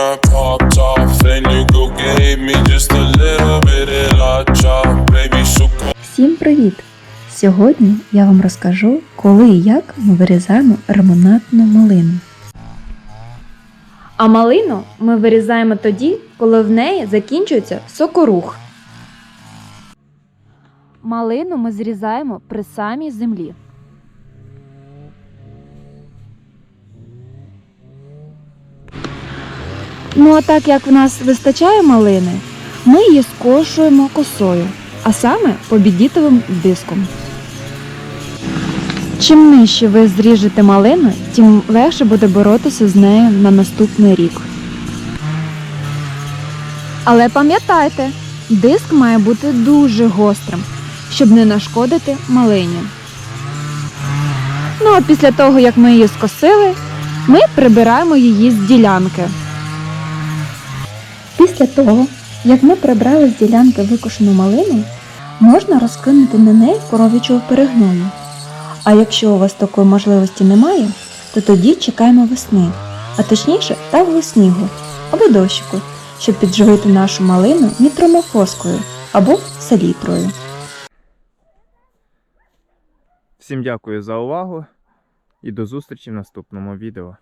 I popped off, then you go gave me just a little bit of la chop, baby. So come Всім привіт! Сьогодні я вам розкажу, коли і як ми вирізаємо ремонатну малину. А малину ми вирізаємо тоді, коли в неї закінчується сокорух. Малину ми зрізаємо при самій землі. Ну а так як в нас вистачає малини, ми її скошуємо косою, а саме побідітовим диском. Чим нижче ви зріжете малину, тим легше буде боротися з нею на наступний рік. Але пам'ятайте, диск має бути дуже гострим, щоб не нашкодити малині. Ну а після того, як ми її скосили, ми прибираємо її з ділянки. Після того, як ми прибрали з ділянки викошену малину, можна розкинути на неї коров'ячого перегною. А якщо у вас такої можливості немає, то тоді чекаємо весни, а точніше тавого снігу або дощику, щоб підживити нашу малину нітромофоскою або селітрою. Всім дякую за увагу і до зустрічі в наступному відео.